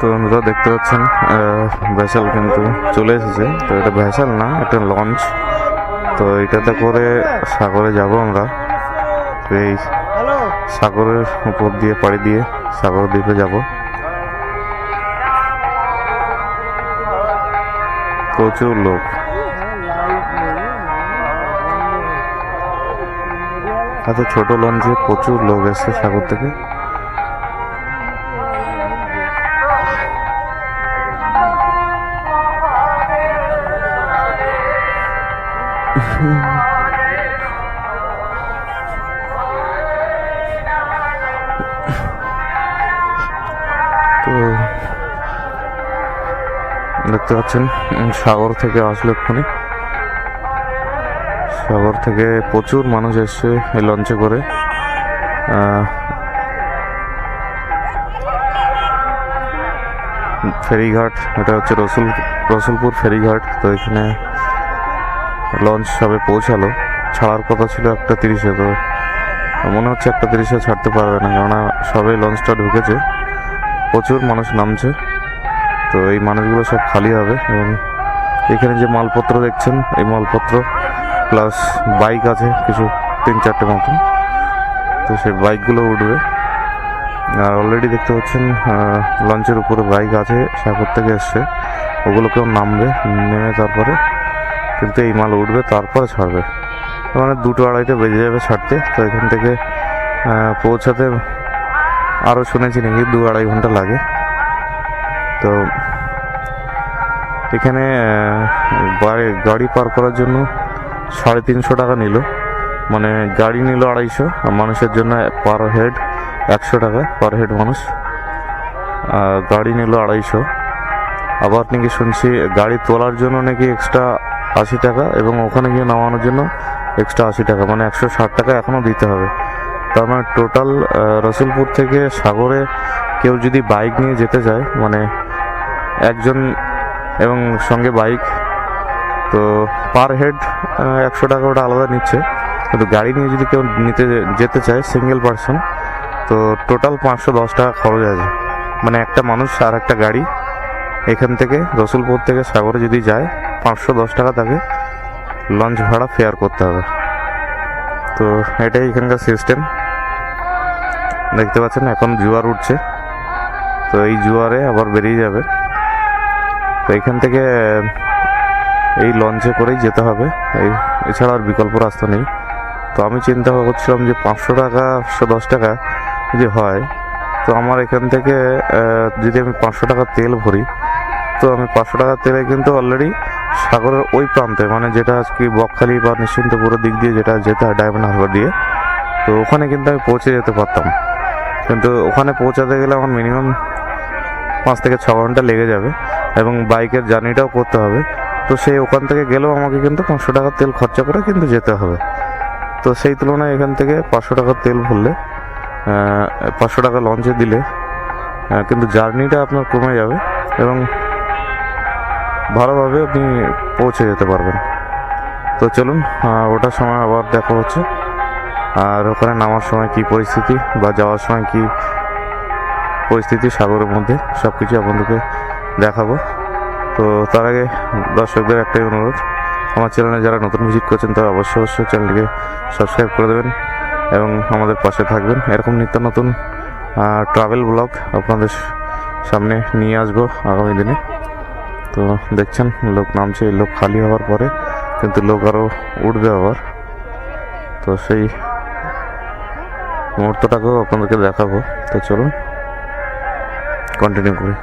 তো বন্ধুরা দেখতে পাচ্ছেন ভেসাল কিন্তু চলে এসেছে। তো এটা ভেসাল না, এটা লঞ্চ। তো এটাতে করে সাগরে যাব আমরা। এই সাগরের উপর দিয়ে, পাড়ি দিয়ে সাগর দ্বীপে যাব। প্রচুর লোক। এত ছোট লঞ্চে প্রচুর লোক এসছে সাগর থেকে। তো দেখতে পাচ্ছেন সাগর থেকে আসলো এক্ষুনি। সাগর থেকে প্রচুর মানুষ এসছে এই লঞ্চে করে। ফেরিঘাট, এটা হচ্ছে রসুল রসুলপুর ফেরিঘাট, তো এখানে লঞ্চ সবে পৌঁছালো। ছাড়ার কথা ছিল একটা তিরিশে, তো মনে হচ্ছে একটা তিরিশে ছাড়তে পারবে না, কেননা সবে লঞ্চটা ঢুকেছে। প্রচুর মানুষ নামছে, তো এই মানুষগুলো সব খালি হবে এবং এখানে যে মালপত্র দেখছেন, এই মালপত্র প্লাস বাইক আছে কিছু তিন চারটে মতন, তো সেই বাইকগুলো উঠবে। আর অলরেডি দেখতে পাচ্ছেন লঞ্চের উপরে বাইক আছে, সাগর থেকে এসছে। ওগুলোকেও নামবে, নেমে তারপরে কিন্তু এই মাল উঠবে, তারপরে ছাড়বে। মানে দুটো আড়াইটে বেজে যাবে ছাড়তে, তো এখান থেকে পৌঁছাতে আরও শুনেছি নাকি দু আড়াই ঘণ্টা লাগে। তো এখানে গাড়ি পার করার জন্য সাড়ে তিনশো টাকা নিল। মানে গাড়ি নিল আড়াইশো, আর মানুষের জন্য পার হেড একশো টাকা, পার হেড মানুষ। গাড়ি নিল আড়াইশো। আবার নাকি শুনছি, গাড়ি তোলার জন্য নাকি এক্সট্রা আশি টাকা এবং ওখানে গিয়ে নামানোর জন্য এক্সট্রা আশি টাকা মানে একশো ষাট টাকা এখনও দিতে হবে। তার মানে টোটাল রসুলপুর থেকে সাগরে কেউ যদি বাইক নিয়ে যেতে চায় মানে একজন এবং সঙ্গে বাইক তো পার হেড একশো টাকা ওটা আলাদা নিচ্ছে। কিন্তু গাড়ি নিয়ে যদি কেউ নিতে যেতে চায় সিঙ্গেল পার্সন তো টোটাল পাঁচশো দশ টাকা খরচ আছে। মানে একটা মানুষ আর একটা গাড়ি এখান থেকে রসুলপুর থেকে সাগরে যদি যায় পাঁচশো দশ টাকা তাকে লঞ্চ ভাড়া ফেয়ার করতে হবে। তো এটাই এখানকার সিস্টেম দেখতে পাচ্ছেন এখন জুয়ার উঠছে। তো এই জুয়ারে আবার বেরিয়ে যাবে। তো এখান থেকে, এই লঞ্চে করেই যেতে হবে। এই এছাড়া আর বিকল্প রাস্তা নেই। তো আমি চিন্তা করছিলাম যে পাঁচশো টাকা একশো দশ টাকা যদি হয়, তো আমার এখান থেকে যদি আমি পাঁচশো টাকা তেল ভরি, তো আমি পাঁচশো টাকা তেলে কিন্তু অলরেডি সাগরের ওই প্রান্তে মানে যেটা আজকে বকখালি বা নিশ্চিন্তপুরের দিক দিয়ে যেটা যেতে হয়, ডায়মন্ড হারবার দিয়ে, তো ওখানে কিন্তু আমি পৌঁছে যেতে পারতাম। কিন্তু ওখানে পৌঁছাতে গেলে আমার মিনিমাম পাঁচ থেকে ছ ঘণ্টা লেগে যাবে এবং বাইকের জার্নিটাও করতে হবে। তো সেই ওখান থেকে গেলেও আমাকে কিন্তু পাঁচশো টাকার তেল খরচা করে কিন্তু যেতে হবে। তো সেই তুলনায় এখান থেকে পাঁচশো টাকার তেল ভরলে পাঁচশো টাকা লঞ্চে দিলে কিন্তু জার্নিটা আপনার কমে যাবে এবং ভালোভাবে আপনি পৌঁছে যেতে পারবেন। তো চলুন ওটার সময় আবার দেখা হচ্ছে। আর ওখানে নামার সময় কি পরিস্থিতি বা যাওয়ার সময় কি পরিস্থিতি, সাগরের মধ্যে সব কিছু আপনাদেরকে দেখাবো। তো তার আগে দর্শকদের একটাই অনুরোধ, আমার চ্যানেলে যারা নতুন ভিজিট করছেন তারা অবশ্যই অবশ্যই চ্যানেলটিকে সাবস্ক্রাইব করে দেবেন এবং আমাদের পাশে থাকবেন। এরকম নিত্য নতুন ট্রাভেল ব্লগ আপনাদের সামনে নিয়ে আসব আগামী দিনে। তো দেখছেন, লোক নামছে, লোক খালি হওয়ার পরে কিন্তু লোক আরও উঠবে আবার। তো সেই মুহূর্তটাকেও আপনাদেরকে দেখাবো। তো চলুন কন্টিনিউ করি।